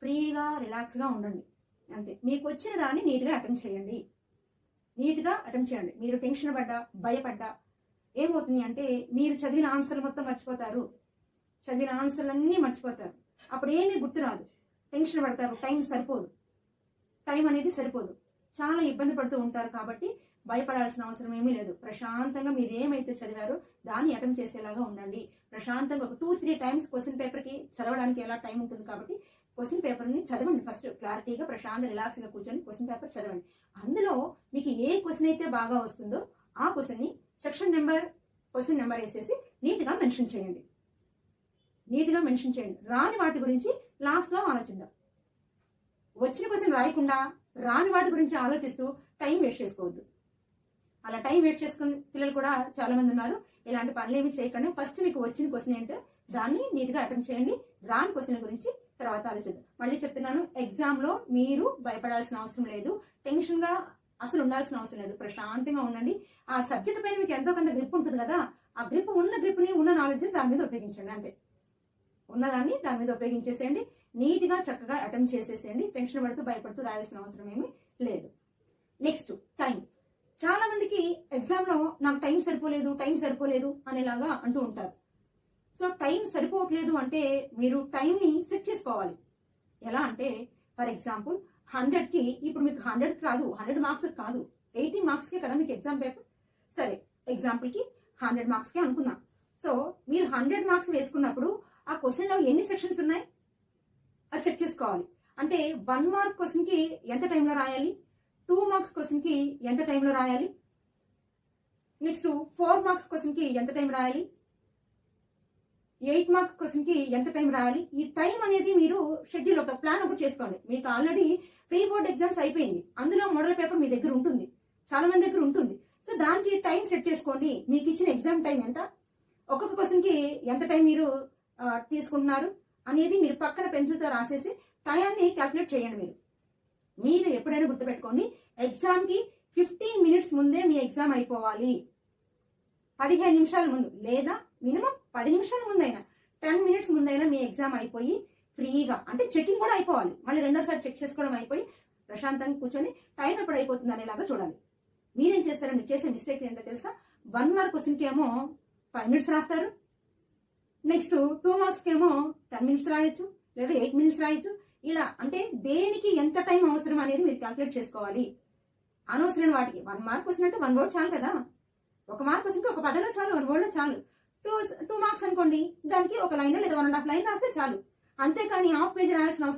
ఫ్రీగా రిలాక్స్గా ఉండండి. అంతే. మీకు వచ్చిన దాన్ని నీట్గా అటెంప్ట్ చేయండి. నీట్గా అటెంప్ట్ చేయండి. మీరు టెన్షన్ పడ్డా భయపడ్డా ఏమవుతుంది అంటే మీరు చదివిన ఆన్సర్లు మొత్తం మర్చిపోతారు. చదివిన ఆన్సర్లన్నీ మర్చిపోతారు. అప్పుడు ఏమీ గుర్తురాదు టెన్షన్ పడతారు. టైం సరిపోదు. టైం అనేది సరిపోదు. చాలా ఇబ్బంది పడుతూ ఉంటారు కాబట్టి భయపడాల్సిన అవసరం ఏమీ లేదు. ప్రశాంతంగా మీరు ఏమైతే చదివారో దాన్ని అటెంప్ట్ చేసేలాగా ఉండండి. ప్రశాంతంగా ఒక టూ త్రీ టైమ్స్ క్వశ్చన్ పేపర్కి చదవడానికి ఎలా టైం ఉంటుంది కాబట్టి క్వశ్చన్ పేపర్ని చదవండి ఫస్ట్ క్లారిటీగా ప్రశాంత రిలాక్స్గా కూర్చొని క్వశ్చన్ పేపర్ చదవండి. అందులో మీకు ఏ క్వశ్చన్ అయితే బాగా వస్తుందో ఆ క్వశ్చన్ని సెక్షన్ నెంబర్ క్వశ్చన్ నెంబర్ వేసేసి నీట్గా మెన్షన్ చేయండి. నీట్గా మెన్షన్ చేయండి. రాని వాటి గురించి లాస్ట్లో ఆలోచిద్దాం. వచ్చిన క్వశ్చన్ రాయకుండా రాని వాటి గురించి ఆలోచిస్తూ టైం వేస్ట్ చేసుకోవద్దు. అలా టైం వేస్ట్ చేసుకున్న పిల్లలు కూడా చాలా మంది ఉన్నారు. ఇలాంటి పనులు ఏమి చేయకండి. ఫస్ట్ మీకు వచ్చిన క్వశ్చన్ ఏంటో దాన్ని నీట్గా అటెంప్ట్ చేయండి. రాని క్వశ్చన్ గురించి తర్వాత ఆలోచిద్దాం. మళ్ళీ చెప్తున్నాను ఎగ్జామ్లో మీరు భయపడాల్సిన అవసరం లేదు. టెన్షన్గా అసలు ఉండాల్సిన అవసరం లేదు. ప్రశాంతంగా ఉండండి. ఆ సబ్జెక్ట్ పైన మీకు ఎంతో కొంత గ్రిప్ ఉంటుంది కదా ఆ గ్రిప్ ఉన్న గ్రిప్ని ఉన్న నాలెడ్జ్ దాని మీద ఉపయోగించండి అంతే. ఉన్నదాన్ని దాని మీద ఉపయోగించేసేయండి. నీట్గా చక్కగా అటెంప్ట్ చేసేసేయండి. టెన్షన్ పడుతూ భయపడుతూ రాయాల్సిన అవసరం ఏమీ లేదు. నెక్స్ట్ టైం చాలా మందికి ఎగ్జామ్లో నాకు టైం సరిపోలేదు టైం సరిపోలేదు అనేలాగా అంటూ ఉంటారు. సో టైం సరిపోవట్లేదు అంటే మీరు టైంని సెట్ చేసుకోవాలి. ఎలా అంటే ఫర్ ఎగ్జాంపుల్ హండ్రెడ్కి ఇప్పుడు మీకు హండ్రెడ్ కాదు హండ్రెడ్ మార్క్స్ కాదు ఎయిటీ మార్క్స్కే కదా మీకు ఎగ్జామ్ పేపర్? సరే ఎగ్జాంపుల్కి హండ్రెడ్ మార్క్స్కే అనుకున్నాం. సో మీరు హండ్రెడ్ మార్క్స్ వేసుకున్నప్పుడు ఆ క్వశ్చన్లో ఎన్ని సెక్షన్స్ ఉన్నాయి? అది చెక్ చేసుకోవాలి. అంటే వన్ మార్క్ క్వశ్చన్కి ఎంత టైంలో రాయాలి? టూ మార్క్స్ క్వశ్చన్కి ఎంత టైంలో రాయాలి? నెక్స్ట్ ఫోర్ మార్క్స్ క్వశ్చన్కి ఎంత టైం రాయాలి? ఎయిట్ మార్క్స్ క్వశ్చన్కి ఎంత టైం రాయాలి? ఈ టైం అనేది మీరు షెడ్యూల్ ఒక ప్లాన్ ఒకటి చేసుకోండి. మీకు ఆల్రెడీ ప్రీ బోర్డ్ ఎగ్జామ్స్ అయిపోయింది. అందులో మోడల్ పేపర్ మీ దగ్గర ఉంటుంది. చాలా మంది దగ్గర ఉంటుంది. సో దానికి టైం సెట్ చేసుకోండి. మీకు ఇచ్చిన ఎగ్జామ్ టైం ఎంత? ఒక్కొక్క క్వశ్చన్కి ఎంత టైం మీరు తీసుకుంటున్నారు అనేది మీరు పక్కన పెన్సిల్తో రాసేసి టైంని క్యాల్కులేట్ చేయండి మీరు. మీరు ఎప్పుడైనా గుర్తుపెట్టుకోండి ఎగ్జామ్కి ఫిఫ్టీన్ మినిట్స్ ముందే మీ ఎగ్జామ్ అయిపోవాలి. పదిహేను నిమిషాల ముందు లేదా మినిమం పది నిమిషాల ముందైనా టెన్ మినిట్స్ ముందైనా మీ ఎగ్జామ్ అయిపోయి ఫ్రీగా అంటే చెకింగ్ కూడా అయిపోవాలి. మళ్ళీ రెండోసారి చెక్ చేసుకోవడం అయిపోయి ప్రశాంతంగా కూర్చొని టైం ఎప్పుడు అయిపోతుంది అనేలాగా చూడాలి. మీరేం చేస్తారండి చేసే మిస్టేక్ ఏంటో తెలుసా? వన్ మార్క్ క్వశ్చన్కి ఏమో ఫైవ్ మినిట్స్ రాస్తారు. నెక్స్ట్ టూ మార్క్స్కి ఏమో టెన్ మినిట్స్ రాయొచ్చు లేదా ఎయిట్ మినిట్స్ రాయొచ్చు. ఇలా అంటే దేనికి ఎంత టైం అవసరం అనేది మీరు క్యాల్కులేట్ చేసుకోవాలి. అనవసరమైన వాటికి వన్ మార్క్ వచ్చినట్టు వన్ వర్డ్ చాలు కదా. ఒక మార్క్ వచ్చినట్టు ఒక పదంలో చాలు వన్ వర్డ్లో చాలు. టూ టూ మార్క్స్ అనుకోండి దానికి ఒక లైన్ లేదా వన్ అండ్ హాఫ్ లైన్ రాస్తే చాలు. అంతేకాని హాఫ్ పేజ్ రాయాల్సిన అవసరం